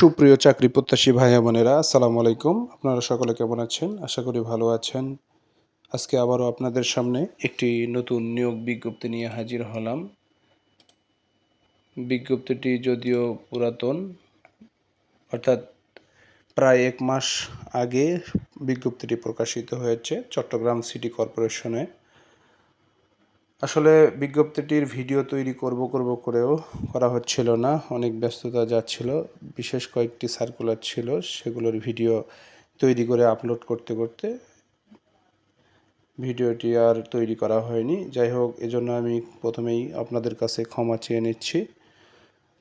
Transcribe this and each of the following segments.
সুপ্রিয় চাকরি প্রত্যাশী ভাইয়া বোনেরা, আসসালামু আলাইকুম। আপনারা সকলে কেমন আছেন? আশা করি ভালো আছেন। আজকে আবারও আপনাদের সামনে একটি নতুন নিয়োগ বিজ্ঞপ্তি নিয়ে হাজির হলাম। বিজ্ঞপ্তিটি যদিও পুরাতন, অর্থাৎ প্রায় এক মাস আগে বিজ্ঞপ্তিটি প্রকাশিত হয়েছে চট্টগ্রাম সিটি কর্পোরেশনে। আসলে বিজ্ঞপ্তিটির ভিডিও তৈরি করব করব করেও করা হচ্ছিল না। অনেক ব্যস্ততা যাচ্ছিল। বিশেষ কয়েকটি সার্কুলার ছিল, সেগুলোর ভিডিও তৈরি করে আপলোড করতে করতে ভিডিওটি আর তৈরি করা হয়নি। যাই হোক, এজন্য আমি প্রথমেই আপনাদের কাছে ক্ষমা চেয়ে নিচ্ছি।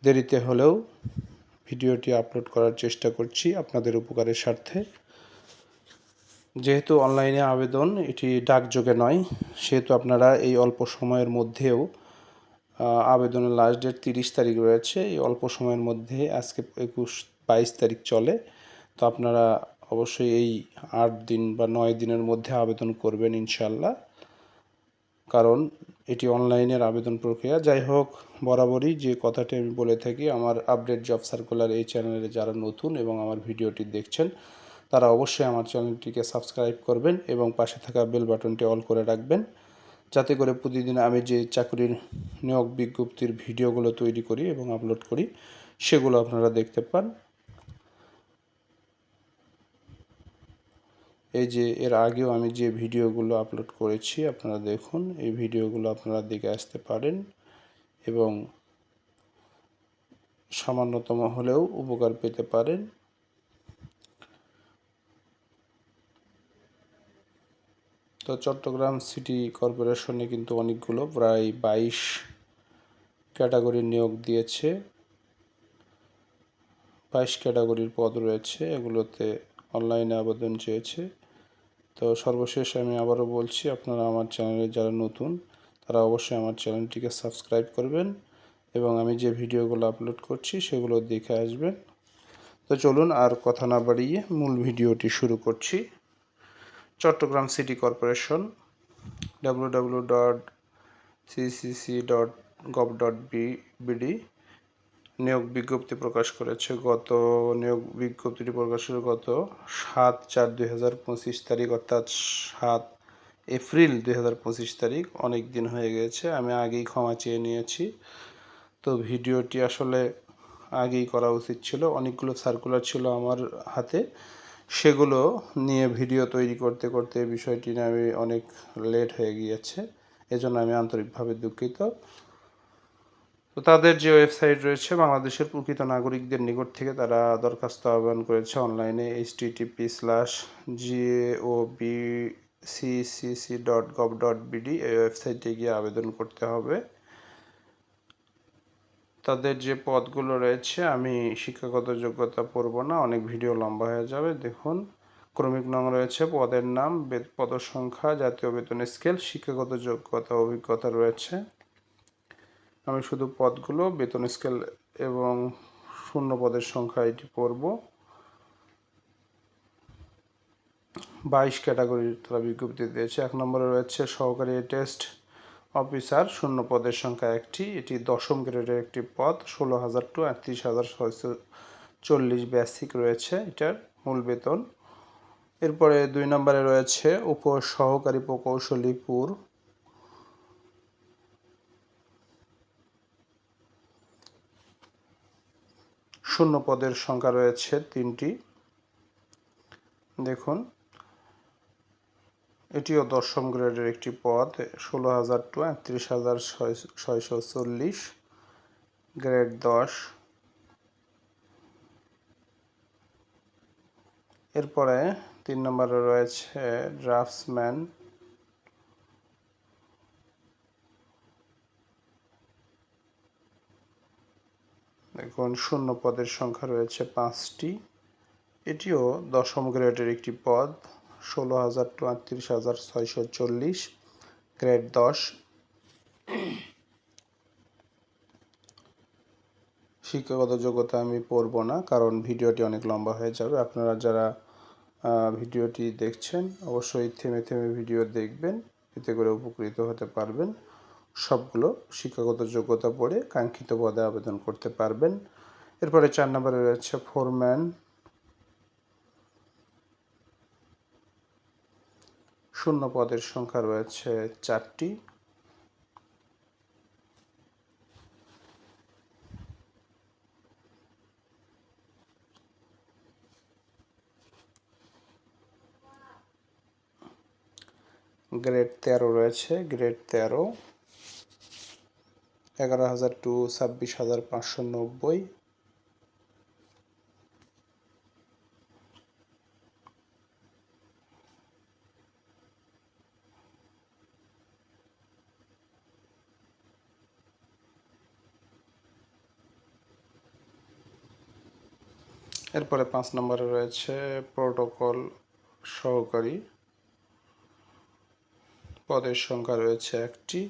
দেরিতে হলেও ভিডিওটি আপলোড করার চেষ্টা করছি আপনাদের উপকারের স্বার্থে। যেহেতু অনলাইনে আবেদন, এটি ডাকযোগে নয়, সেহেতু আপনারা এই অল্প সময়ের মধ্যেও আবেদনের লাস্ট ডেট তিরিশ তারিখ রয়েছে। এই অল্প সময়ের মধ্যে আজকে একুশ বাইশ তারিখ চলে। তো আপনারা অবশ্যই এই আট দিন বা নয় দিনের মধ্যে আবেদন করবেন ইনশাল্লাহ কারণ এটি অনলাইনের আবেদন প্রক্রিয়া। যাই হোক, বরাবরই যে কথাটি আমি বলে থাকি, আমার আপডেট জব সার্কুলার এই চ্যানেলে যারা নতুন এবং আমার ভিডিওটি দেখছেন তারা অবশ্যই আমার চ্যানেলটিকে সাবস্ক্রাইব করবেন এবং পাশে থাকা বেল বাটনটি অল করে রাখবেন, যাতে করে প্রতিদিন আমি যে চাকরির নিয়োগ বিজ্ঞপ্তির ভিডিওগুলো তৈরি করি এবং আপলোড করি, সেগুলো আপনারা দেখতে পান। এই যে এর আগেও আমি যে ভিডিওগুলো আপলোড করেছি, আপনারা দেখুন, এই ভিডিওগুলো আপনারা দেখে আসতে পারেন এবং সামান্যতম হলেও উপকার পেতে পারেন। তো চট্টগ্রাম সিটি কর্পোরেশনে কিন্তু অনেকগুলো, প্রায় বাইশ ক্যাটাগরির নিয়োগ দিয়েছে। বাইশ ক্যাটাগরির পদ রয়েছে, এগুলোতে অনলাইনে আবেদন চেয়েছে। তো সর্বশেষ আমি আবারও বলছি, আপনারা আমার চ্যানেলে যারা নতুন, তারা অবশ্যই আমার চ্যানেলটিকে সাবস্ক্রাইব করবেন এবং আমি যে ভিডিওগুলো আপলোড করছি সেগুলো দেখে আসবেন। তো চলুন আর কথা না বাড়িয়ে মূল ভিডিওটি শুরু করছি। Chittagong city corporation W W dot CCC dot gov dot BD নিয়োগ বিজ্ঞপ্তি প্রকাশ করেছে। গত নিয়োগ বিজ্ঞপ্তিটি প্রকাশের গত সাত চার দুই হাজার পঁচিশ তারিখ, অর্থাৎ সাত এপ্রিল দুই হাজার পঁচিশ তারিখ, অনেক দিন হয়ে গেছে, আমি আগেই ক্ষমা চেয়ে নিয়েছি। তো ভিডিওটি আসলে আগেই করা উচিত ছিল, অনেকগুলো সার্কুলার ছিল আমার হাতে। সেগুলো নিয়ে ভিডিও তৈরি করতে করতে বিষয়টি নিয়ে আমি অনেক লেট হয়ে গিয়েছে, এজন্য আমি আন্তরিকভাবে দুঃখিত। তো তাদের যে ওয়েবসাইট রয়েছে, বাংলাদেশের প্রকৃত নাগরিকদের নিকট থেকে তারা দরখাস্ত আহ্বান করেছে অনলাইনে H TTP slash GO B CCC dot gov dot BD এই ওয়েবসাইটে গিয়ে আবেদন করতে হবে। তাদের যে পদগুলো রয়েছে, আমি শিক্ষাগত যোগ্যতা পড়ব না, অনেক ভিডিও লম্বা হয়ে যাবে, দেখুন। ক্রমিক নং রয়েছে, পদের নাম পদ সংখ্যা জাতীয় বেতন স্কেল, শিক্ষাগত যোগ্যতা অভিজ্ঞতা রয়েছে। আমি শুধু পদগুলো, বেতন স্কেল এবং শূন্য পদের সংখ্যা এটি পড়ব। বাইশ ক্যাটাগরির তারা বিজ্ঞপ্তি দিয়েছে। এক নম্বরে রয়েছে সহকারী টেস্ট অফিসার শূন্য পদের সংখ্যা একটি, এটি দশম গ্রেডের একটি পদ ষোলো হাজার টু আটত্রিশ হাজার ছয়শো চল্লিশ বেসিক রয়েছে এটার মূল বেতন। এরপরে দুই নম্বরে রয়েছে উপ সহকারী প্রকৌশলী পুর। শূন্য পদের সংখ্যা রয়েছে তিনটি। দেখুন এটিও দশম গ্রেডের একটি পদ ষোলো হাজার টু একত্রিশ হাজার ছয়শো চল্লিশ গ্রেড দশ। এরপরে তিন নম্বরে রয়েছে ড্রাফটসম্যান। দেখুন, শূন্য পদের সংখ্যা রয়েছে পাঁচটি। এটিও দশম গ্রেডের একটি পদ। ষোলো হাজার টু হাজার ছয়শো চল্লিশ গ্রেড দশ। শিক্ষাগত যোগ্যতা আমি পড়ব না, কারণ ভিডিওটি অনেক লম্বা হয়ে যাবে। আপনারা যারা ভিডিওটি দেখছেন, অবশ্যই থেমে থেমে ভিডিও দেখবেন, এতে করে উপকৃত হতে পারবেন। সবগুলো শিক্ষাগত যোগ্যতা পড়ে কাঙ্ক্ষিত পদে আবেদন করতে পারবেন। এরপরে চার নম্বরে রয়েছে ফোরম্যান শূন্য পদের সংখ্যা রয়েছে চারটি। গ্রেড তেরো রয়েছে, গ্রেড তেরো। এগারো হাজার টু ছাব্বিশ হাজার পাঁচশো নব্বই। এরপরে পাঁচ নম্বরে রয়েছে প্রোটোকল সহকারী। পদের সংখ্যা রয়েছে একটি।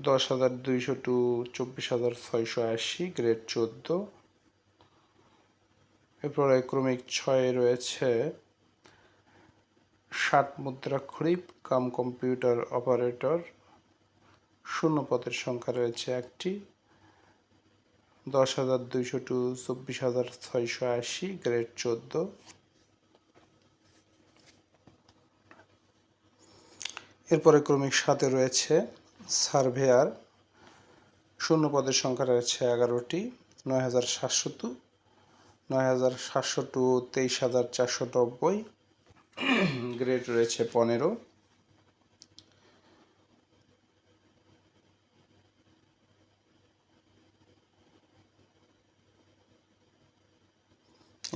দশ হাজার দুইশো টু, চব্বিশ হাজার ছয়শো আশি, গ্রেড চোদ্দ। এরপরে ক্রমিক ছয়ে রয়েছে ষাট মুদ্রাক্ষরিক কাম কম্পিউটার অপারেটর। শূন্য পদের সংখ্যা রয়েছে একটি। দশ হাজার দুইশো টু চব্বিশ হাজার ছয়শো আশি, গ্রেড চোদ্দ। এরপরে ক্রমিক সাথে রয়েছে সার্ভেয়ার। শূন্য পদের সংখ্যা রয়েছে এগারোটি, নয় হাজার সাতশো টু নয় হাজার সাতশো টু তেইশ হাজার চারশো নব্বই, গ্রেড রয়েছে পনেরো।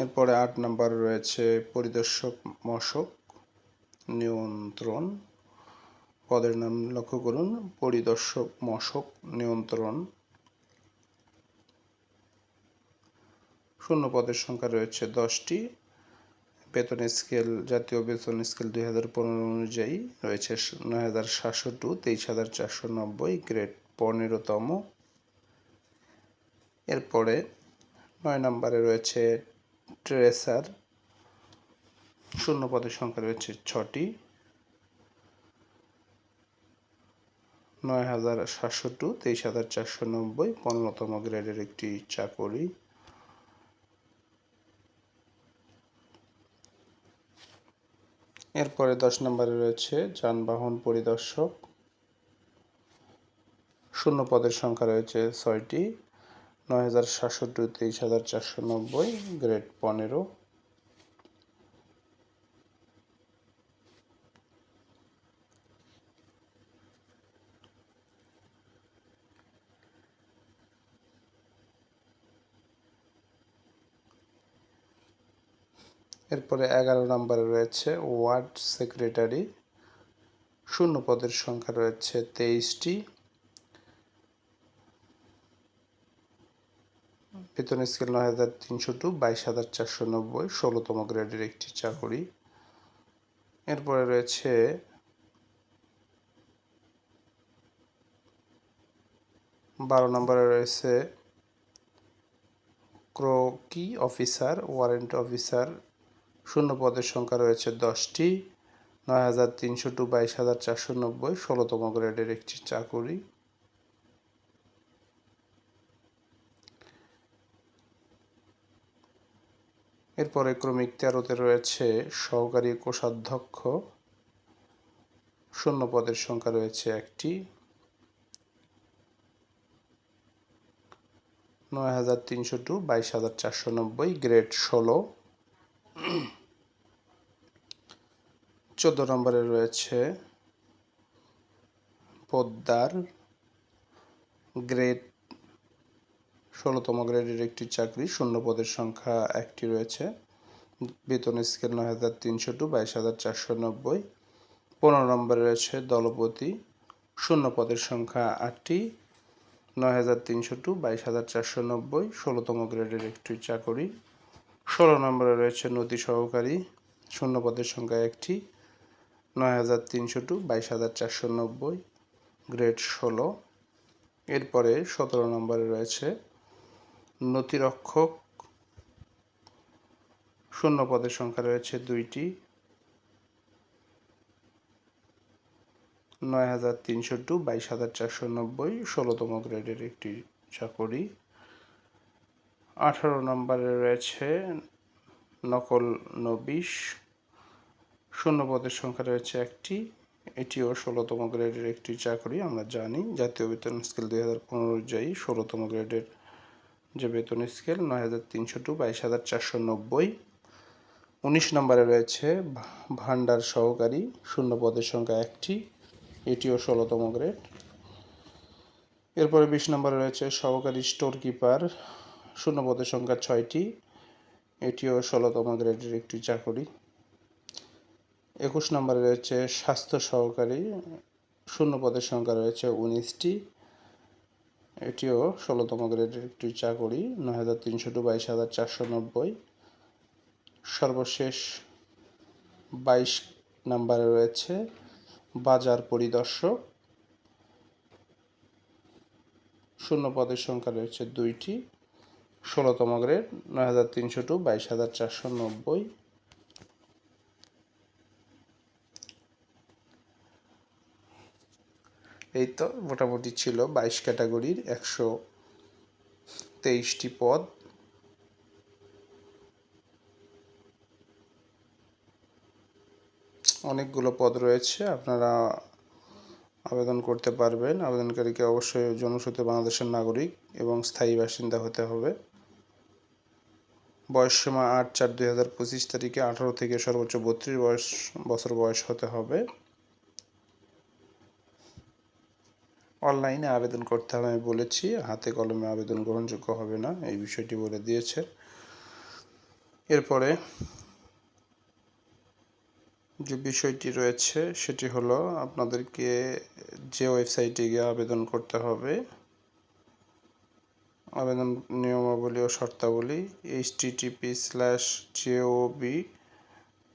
এরপরে আট নাম্বার রয়েছে পরিদর্শক মশক নিয়ন্ত্রণ। পদের নাম লক্ষ্য করুন, পরিদর্শক মশক নিয়ন্ত্রণ। শূন্য পদের সংখ্যা রয়েছে দশটি। বেতন স্কেল, জাতীয় বেতন স্কেল দুই হাজার পনেরো অনুযায়ী রয়েছে নয় হাজার সাতশো টু তেইশ হাজার চারশো নব্বই, গ্রেড পনেরোতম। এরপরে নয় নম্বরে রয়েছে ট্রেসার শূন্য পদের সংখ্যা রয়েছে ছটি। নয় হাজার সাতশো তেইশ হাজার চারশো নব্বই, পনেরোতম গ্রেডের একটি চাকরি। এরপরে দশ নম্বরে রয়েছে যানবাহন পরিদর্শক। শূন্য পদের সংখ্যা রয়েছে ছয়টি। নয় হাজার তেইশ হাজার চারশো নব্বই, গ্রেড পনেরো। এরপরে এগারো নম্বরে রয়েছে ওয়ার্ড সেক্রেটারি। শূন্য পদের সংখ্যা রয়েছে তেইশটি। বেতন স্কেল নয় হাজার তিনশো টু বাইশ হাজার চারশো নব্বই, ষোলোতম গ্রেডের একটি চাকরি। এরপরে রয়েছে বারো নম্বরে রয়েছে ক্রোকি অফিসার, ওয়ারেন্ট অফিসার, শূন্য পদের সংখ্যা রয়েছে দশটি, নয় হাজার তিনশো টু বাইশ হাজার চারশো নব্বই, ষোলোতম গ্রেডের একটি চাকুরি। এরপরে ক্রমিক তেরোতে রয়েছে সহকারী কোষাধ্যক্ষ। শূন্য পদের সংখ্যা রয়েছে একটি। নয় হাজার তিনশো টু বাইশ হাজার চারশো নব্বই, গ্রেড ষোলো। চোদ্দ নম্বরে রয়েছে পদ্মার গ্রেড ষোলোতম গ্রেডের একটি চাকরি, শূন্য পদের সংখ্যা একটি রয়েছে। বেতন স্কেল নয় হাজার তিনশো টু বাইশ হাজার চারশো নব্বই। পনেরো নম্বরে রয়েছে দলপতি, শূন্য পদের সংখ্যা আটটি, নয় হাজার তিনশো টু বাইশ হাজার চারশো নব্বই, ষোলোতম গ্রেডের একটি চাকরি। ষোলো নম্বরে রয়েছে নদী সহকারী, শূন্য পদের সংখ্যা একটি, নয় হাজার তিনশো টু বাইশ হাজার চারশো নব্বই, গ্রেড ষোলো। এরপরে সতেরো নম্বরে রয়েছে নথিরক্ষক শূন্য পদের সংখ্যা রয়েছে দুইটি। নয় হাজার তিনশো টু বাইশ হাজার চারশো নব্বই, ষোলোতম গ্রেডের একটি চাকরি। আঠারো নম্বরে রয়েছে নকল নবিশ। শূন্য পদের সংখ্যা রয়েছে একটি, এটিও ষোলোতম গ্রেডের একটি চাকরি, আমরা জানি। জাতীয় বেতন স্কেল দুই হাজার পনেরো অনুযায়ী ষোলোতম গ্রেডের যে বেতন স্কেল নয় হাজার তিনশো টু বাইশ হাজার চারশো নব্বই। উনিশ নম্বরে রয়েছে ভান্ডার সহকারী, শূন্য পদের সংখ্যা একটি, এটিও ষোলোতম গ্রেড এরপরে বিশ নম্বরে রয়েছে সহকারী স্টোর কিপার শূন্য পদের সংখ্যা ছয়টি, এটিও ষোলোতম গ্রেডের একটি চাকরি। একুশ নম্বরে রয়েছে স্বাস্থ্য সহকারী, শূন্য পদের সংখ্যা রয়েছে উনিশটি এটিও ষোলোতম গ্রেডের একটি চাকরি, নয় হাজার তিনশো টু বাইশ হাজার চারশো নব্বই। সর্বশেষ বাইশ নাম্বারে রয়েছে বাজার পরিদর্শক। শূন্য পদের সংখ্যা রয়েছে দুইটি, ষোলোতম গ্রেড, নয় হাজার তিনশো টু বাইশ হাজার চারশো নব্বই। এই তো মোটামুটি ছিল বাইশ ক্যাটাগরির একশো তেইশটি পদ। অনেকগুলো পদ রয়েছে, আপনারা আবেদন করতে পারবেন। আবেদনকারীকে অবশ্যই জনসূত্রে বাংলাদেশের নাগরিক এবং স্থায়ী বাসিন্দা হতে হবে। বয়স সীমা আট চার দুই হাজার পঁচিশ তারিখে আঠারো থেকে সর্বোচ্চ বত্রিশ বয়স, বছর বয়স হতে হবে। অনলাইনে আবেদন করতে হবে, আমি বলেছি। হাতে কলমে আবেদন গ্রহণযোগ্য হবে না, এই বিষয়টি বলে দিয়েছে। এরপরে যে বিষয়টি রয়েছে, সেটি হলো আপনাদেরকে যে ওয়েবসাইটে গিয়ে আবেদন করতে হবে, আবেদন নিয়মাবলী ও শর্তাবলী H TTP slash GOB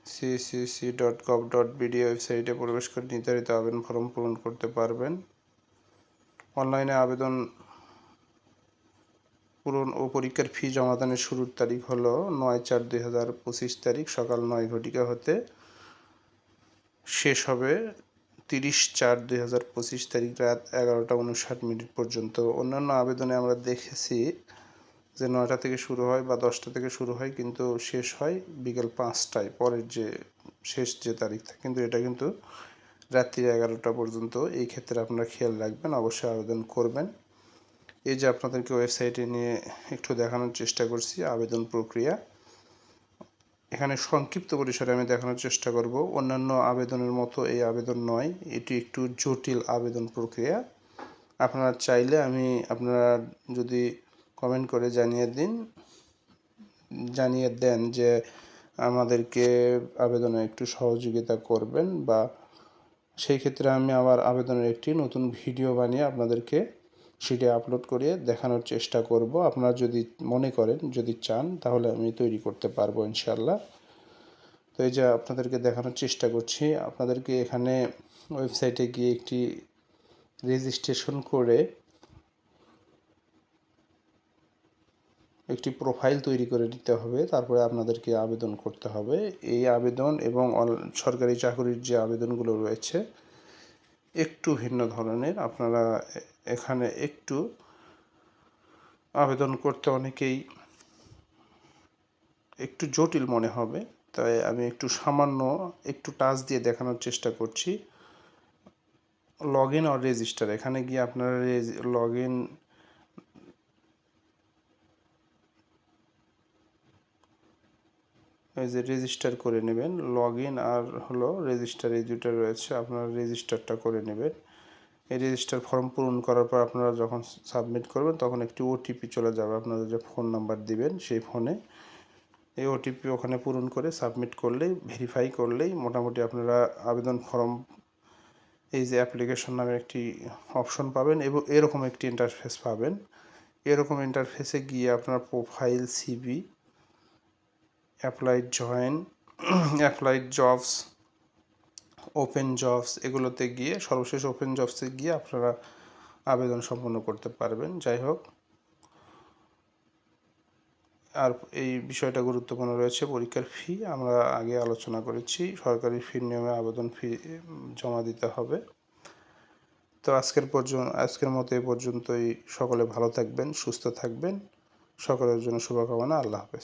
CCC dot gov dot BD ওয়েবসাইটে প্রবেশ করে নির্ধারিত আবেদন ফর্ম পূরণ করতে পারবেন। অনলাইনে আবেদন পূরণ ও পরীক্ষার ফি জমাদানের শুরুর তারিখ হলো নয় চার দুই হাজার পঁচিশ তারিখ, সকাল নয় ঘটিকা হতে শেষ হবে তিরিশ চার দুই হাজার পঁচিশ তারিখ রাত এগারোটা উনষাট মিনিট পর্যন্ত। অন্যান্য আবেদনে আমরা দেখেছি যে নয়টা থেকে শুরু হয় বা দশটা থেকে শুরু হয় কিন্তু শেষ হয় বিকেল পাঁচটায়, পরের যে শেষ যে তারিখ থাকে, কিন্তু এটা কিন্তু রাত্রি এগারোটা পর্যন্ত এই ক্ষেত্রে আপনারা খেয়াল রাখবেন, অবশ্যই আবেদন করবেন। এই যে আপনাদেরকে ওয়েবসাইটে নিয়ে একটু দেখানোর চেষ্টা করছি, আবেদন প্রক্রিয়া। এখানে সংক্ষিপ্ত পরিসরে আমি দেখানোর চেষ্টা করব। অন্যান্য আবেদনের মতো এই আবেদন নয়, এটি একটু জটিল আবেদন প্রক্রিয়া। আপনারা চাইলে আমি আপনারা যদি কমেন্ট করে জানিয়ে দিন, জানিয়ে দেন যে আমাদেরকে আবেদনে একটু সহযোগিতা করবেন বা সেই ক্ষেত্রে আমি আবার আবেদনের একটি নতুন ভিডিও বানিয়ে আপনাদেরকে সেটি আপলোড করে দেখানোর চেষ্টা করব। আপনারা যদি মনে করেন, যদি চান, তাহলে আমি তৈরি করতে পারব ইনশাল্লাহ তো এই যে আপনাদেরকে দেখানোর চেষ্টা করছি, আপনাদেরকে এখানে ওয়েবসাইটে গিয়ে একটি রেজিস্ট্রেশন করে একটি প্রোফাইল তৈরি করে নিতে হবে। তারপরে আপনাদেরকে আবেদন করতে হবে। এই আবেদন এবং সরকারি চাকরির যে আবেদনগুলো রয়েছে, একটু ভিন্ন ধরনের। আপনারা এখানে একটু আবেদন করতে অনেকেই একটু জটিল মনে হবে। তাই আমি একটু সামান্য একটু টাচ দিয়ে দেখানোর চেষ্টা করছি। লগ ইন আর রেজিস্টার। এখানে গিয়ে আপনারা লগ ইন এই যে রেজিস্টার করে নেবেন লগ আর হলো রেজিস্টার এই দুটো রয়েছে, আপনারা রেজিস্টারটা করে নেবেন। এই রেজিস্টার ফর্ম পূরণ করার পর আপনারা যখন সাবমিট করবেন, তখন একটি ওটিপি চলে যাবে, আপনাদের যে ফোন নাম্বার দিবেন সেই ফোনে এই ওটিপি ওখানে পূরণ করে সাবমিট করলেই ভেরিফাই করলেই মোটামুটি আপনারা আবেদন ফর্ম এই যে অ্যাপ্লিকেশন নামে একটি অপশন পাবেন এবং এরকম একটি ইন্টারফেস পাবেন। এরকম ইন্টারফেসে গিয়ে আপনার profile CV applied join applied jobs open jobs এগুলোতে গিয়ে, সর্বশেষ ওপেন জবসে গিয়ে আপনারা আবেদন সম্পন্ন করতে পারবেন। যাই হোক, আর এই বিষয়টা গুরুত্বপূর্ণ রয়েছে। পরীক্ষার ফি আমরা আগে আলোচনা করেছি। সরকারি ফির নিয়মে আবেদন ফি জমা দিতে হবে। তো আজকের পর্যন্ত, আজকের মতো এই পর্যন্তই। সকলে ভালো থাকবেন, সুস্থ থাকবেন। সকলের জন্য শুভকামনা। আল্লাহ হাফেজ।